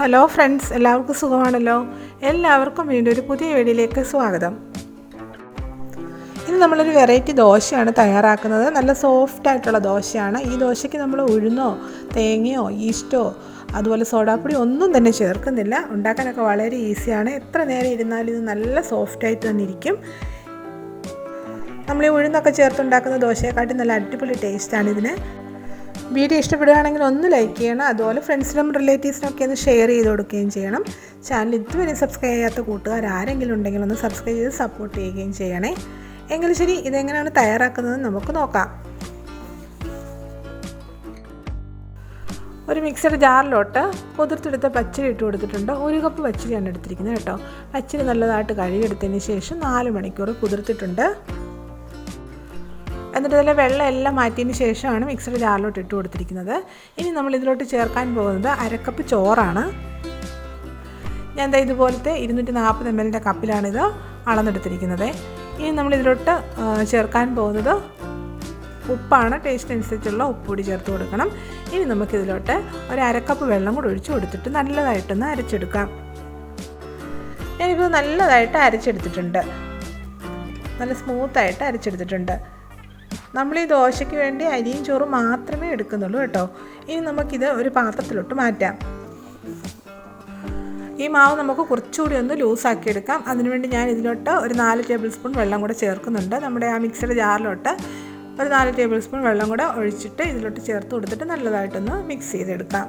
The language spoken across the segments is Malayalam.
ഹലോ ഫ്രണ്ട്സ് എല്ലാവർക്കും സുഖമാണല്ലോ? എല്ലാവർക്കും വീണ്ടും ഒരു പുതിയ വീഡിയോയിലേക്ക് സ്വാഗതം. ഇന്ന് നമ്മളൊരു വെറൈറ്റി ദോശയാണ് തയ്യാറാക്കുന്നത്. നല്ല സോഫ്റ്റ് ആയിട്ടുള്ള ദോശയാണ്. ഈ ദോശയ്ക്ക് നമ്മൾ ഉഴുന്നോ തേങ്ങയോ ഈസ്റ്റോ അതുപോലെ സോഡാപ്പൊടി ഒന്നും തന്നെ ചേർക്കുന്നില്ല. ഉണ്ടാക്കാനൊക്കെ വളരെ ഈസിയാണ്. എത്ര നേരം ഇരുന്നാലും ഇത് നല്ല സോഫ്റ്റായിട്ട് തന്നെ ഇരിക്കും. നമ്മൾ ഈ ഉഴുന്നൊക്കെ ചേർത്തുണ്ടാക്കുന്ന ദോശയെക്കാട്ടി നല്ല അടിപൊളി ടേസ്റ്റാണ് ഇതിന്. വീഡിയോ ഇഷ്ടപ്പെടുകയാണെങ്കിൽ ഒന്ന് ലൈക്ക് ചെയ്യണം. അതുപോലെ ഫ്രണ്ട്സിനും റിലേറ്റീവ്സിനും ഒക്കെ ഒന്ന് ഷെയർ ചെയ്ത് കൊടുക്കുകയും ചെയ്യണം. ചാനൽ ഇതുവരെ സബ്സ്ക്രൈബ് ചെയ്യാത്ത കൂട്ടുകാർ ആരെങ്കിലും ഉണ്ടെങ്കിൽ ഒന്ന് സബ്സ്ക്രൈബ് ചെയ്ത് സപ്പോർട്ട് ചെയ്യുകയും ചെയ്യണേ. എങ്കിൽ ശരി ഇതെങ്ങനെയാണ് തയ്യാറാക്കുന്നത് നമുക്ക് നോക്കാം. ഒരു മിക്സഡ് ജാറിലോട്ട് കുതിർത്തെടുത്ത പച്ചരി ഇട്ട് കൊടുത്തിട്ടുണ്ട്. ഒരു കപ്പ് പച്ചരിയാണ് എടുത്തിരിക്കുന്നത് കേട്ടോ. പച്ചരി നല്ലതായിട്ട് കഴുകിയെടുത്തതിന് ശേഷം നാല് മണിക്കൂർ കുതിർത്തിട്ടുണ്ട്. എന്നിട്ട് ഇതിലെ വെള്ളം എല്ലാം മാറ്റിയതിന് ശേഷമാണ് മിക്സഡ് ജാറിലോട്ട് ഇട്ട് കൊടുത്തിരിക്കുന്നത്. ഇനി നമ്മൾ ഇതിലോട്ട് ചേർക്കാൻ പോകുന്നത് അരക്കപ്പ് ചോറാണ്. ഞാൻ എന്താ ഇതുപോലത്തെ ഇരുന്നൂറ്റി നാൽപ്പത് എം എല്ലിന്റെ കപ്പിലാണിത് അളന്നെടുത്തിരിക്കുന്നത്. ഇനി നമ്മൾ ഇതിലോട്ട് ചേർക്കാൻ പോകുന്നത് ഉപ്പാണ്. ടേസ്റ്റ് അനുസരിച്ചുള്ള ഉപ്പ് കൂടി ചേർത്ത് കൊടുക്കണം. ഇനി നമുക്കിതിലോട്ട് ഒരു അരക്കപ്പ് വെള്ളം കൂടി ഒഴിച്ചു കൊടുത്തിട്ട് നല്ലതായിട്ടൊന്ന് അരച്ചെടുക്കാം. ഞാനിപ്പോൾ നല്ലതായിട്ട് അരച്ചെടുത്തിട്ടുണ്ട്. നല്ല സ്മൂത്തായിട്ട് അരച്ചെടുത്തിട്ടുണ്ട്. നമ്മൾ ഈ ദോശയ്ക്ക് വേണ്ടി അരിയും ചോറും മാത്രമേ എടുക്കുന്നുള്ളൂ കേട്ടോ. ഇനി നമുക്കിത് ഒരു പാത്രത്തിലോട്ട് മാറ്റാം. ഈ മാവ് നമുക്ക് കുറച്ചുകൂടി ഒന്ന് ലൂസാക്കി എടുക്കാം. അതിനുവേണ്ടി ഞാൻ ഇതിലോട്ട് ഒരു നാല് ടേബിൾ സ്പൂൺ വെള്ളം കൂടെ ചേർക്കുന്നുണ്ട്. നമ്മുടെ ആ മിക്സഡ് ജാറിലോട്ട് ഒരു നാല് ടേബിൾ സ്പൂൺ വെള്ളം കൂടെ ഒഴിച്ചിട്ട് ഇതിലോട്ട് ചേർത്ത് കൊടുത്തിട്ട് നല്ലതായിട്ടൊന്ന് മിക്സ് ചെയ്തെടുക്കാം.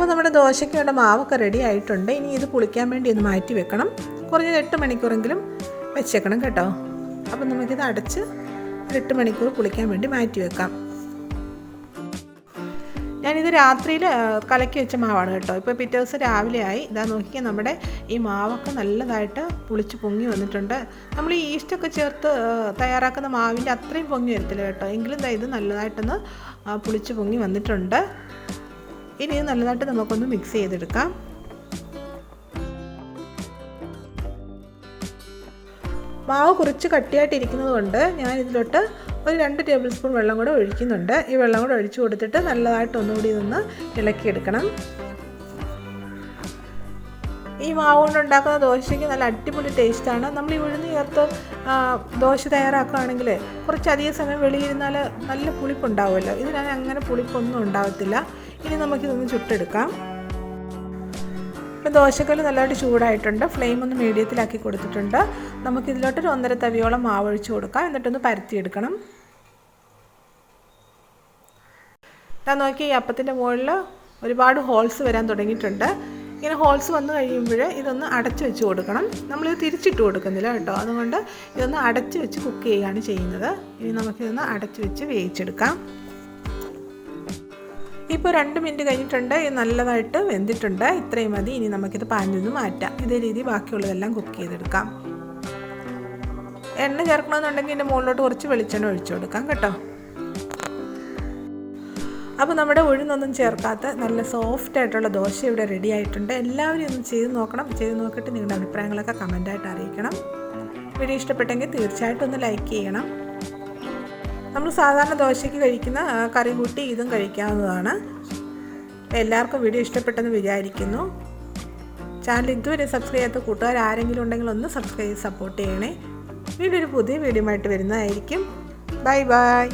അപ്പോൾ നമ്മുടെ ദോശയ്ക്കുള്ള മാവൊക്കെ റെഡി ആയിട്ടുണ്ട്. ഇനി ഇത് പുളിക്കാൻ വേണ്ടി ഒന്ന് മാറ്റി വെക്കണം. കുറഞ്ഞത് എട്ട് മണിക്കൂറെങ്കിലും വെച്ചേക്കണം കേട്ടോ. അപ്പം നമുക്കിത് അടച്ച് എട്ട് മണിക്കൂർ പുളിക്കാൻ വേണ്ടി മാറ്റി വെക്കാം. ഞാനിത് രാത്രിയിൽ കലക്കി വെച്ച മാവാണ് കേട്ടോ. ഇപ്പോൾ പിറ്റേ ദിവസം രാവിലെ ആയി. ഇതാ നോക്കിയാൽ നമ്മുടെ ഈ മാവൊക്കെ നല്ലതായിട്ട് പുളിച്ച് പൊങ്ങി വന്നിട്ടുണ്ട്. നമ്മൾ ഈ ഈസ്റ്റൊക്കെ ചേർത്ത് തയ്യാറാക്കുന്ന മാവിന്റെ അത്രയും പൊങ്ങി വരത്തില്ല കേട്ടോ. എങ്കിലും ഇത് നല്ലതായിട്ടൊന്ന് പുളിച്ച് പൊങ്ങി വന്നിട്ടുണ്ട്. ഇനി നല്ലതായിട്ട് നമുക്കൊന്ന് മിക്സ് ചെയ്തെടുക്കാം. മാവ് കുറച്ച് കട്ടിയായിട്ടിരിക്കുന്നത് കൊണ്ട് ഞാൻ ഇതിലോട്ട് ഒരു രണ്ട് ടേബിൾ സ്പൂൺ വെള്ളം കൂടെ ഒഴിക്കുന്നുണ്ട്. ഈ വെള്ളം കൂടെ ഒഴിച്ചു കൊടുത്തിട്ട് നല്ലതായിട്ട് ഒന്നുകൂടി ഇതൊന്ന് ഇളക്കിയെടുക്കണം. ഈ മാവ് കൊണ്ട് ഉണ്ടാക്കുന്ന ദോശയ്ക്ക് നല്ല അടിപൊളി ടേസ്റ്റാണ് നമ്മൾ ഈ ഉഴുന്ന് ചേർത്ത് ദോശ തയ്യാറാക്കുകയാണെങ്കിൽ കുറച്ചധികം സമയം വെളിയിരുന്നാൽ നല്ല പുളിപ്പുണ്ടാവുമല്ലോ. ഇതിനാണ് അങ്ങനെ പുളിപ്പൊന്നും ഉണ്ടാവത്തില്ല. ഇനി നമുക്കിതൊന്ന് ചുട്ടെടുക്കാം. ഇപ്പം ദോശക്കല്ല് നല്ലതായിട്ട് ചൂടായിട്ടുണ്ട്. ഫ്ലെയിം ഒന്ന് മീഡിയത്തിലാക്കി കൊടുത്തിട്ടുണ്ട്. നമുക്കിതിലോട്ട് ഒരു ഒന്നര തവിയോളം മാവ് ഒഴിച്ച് കൊടുക്കാം. എന്നിട്ടൊന്ന് പരത്തിയെടുക്കണം. ഞാൻ നോക്കി ഈ അപ്പത്തിന്റെ മുകളിൽ ഒരുപാട് ഹോൾസ് വരാൻ തുടങ്ങിയിട്ടുണ്ട്. ഇങ്ങനെ ഹോൾസ് വന്നു കഴിയുമ്പോൾ ഇതൊന്ന് അടച്ചു വെച്ച് കൊടുക്കണം. നമ്മളിത് തിരിച്ചിട്ട് കൊടുക്കുന്നില്ല കേട്ടോ. അതുകൊണ്ട് ഇതൊന്ന് അടച്ചു വെച്ച് കുക്ക് ചെയ്യുകയാണ് ചെയ്യുന്നത്. ഇനി നമുക്കിതൊന്ന് അടച്ചു വെച്ച് വേവിച്ചെടുക്കാം. ഇപ്പോൾ രണ്ട് മിനിറ്റ് കഴിഞ്ഞിട്ടുണ്ട്. ഇത് നല്ലതായിട്ട് വെന്തിട്ടുണ്ട്. ഇത്രയും മതി. ഇനി നമുക്കിത് പാനിൽ നിന്ന് മാറ്റാം. ഇതേ രീതി ബാക്കിയുള്ളതെല്ലാം കുക്ക് ചെയ്തെടുക്കാം. എണ്ണ ചേർക്കണമെന്നുണ്ടെങ്കിൽ ഇതിന്റെ മുകളിലോട്ട് കുറച്ച് വെളിച്ചെണ്ണ ഒഴിച്ചു കൊടുക്കാം കേട്ടോ. അപ്പോൾ നമ്മുടെ ഉഴുന്നൊന്നും ചേർക്കാത്ത നല്ല സോഫ്റ്റ് ആയിട്ടുള്ള ദോശ ഇവിടെ റെഡി ആയിട്ടുണ്ട്. എല്ലാവരും ഒന്ന് ചെയ്ത് നോക്കണം. ചെയ്ത് നോക്കിയിട്ട് നിങ്ങളുടെ അഭിപ്രായങ്ങളൊക്കെ കമന്റായിട്ട് അറിയിക്കണം. വീഡിയോ ഇഷ്ടപ്പെട്ടെങ്കിൽ തീർച്ചയായിട്ടും ഒന്ന് ലൈക്ക് ചെയ്യണം. നമ്മൾ സാധാരണ ദോശയ്ക്ക് കഴിക്കുന്ന കറി കൂട്ടി ഇതും കഴിക്കാവുന്നതാണ്. എല്ലാവർക്കും വീഡിയോ ഇഷ്ടപ്പെട്ടെന്ന് വിചാരിക്കുന്നു. ചാനൽ ഇതുവരെ സബ്സ്ക്രൈബ് ചെയ്യാത്ത കൂട്ടുകാർ ആരെങ്കിലും ഉണ്ടെങ്കിൽ ഒന്ന് സബ്സ്ക്രൈബ് സപ്പോർട്ട് ചെയ്യണേ. വീണ്ടും ഒരു പുതിയ വീഡിയോ ആയിട്ട് വരുന്നതായിരിക്കും. Bye bye.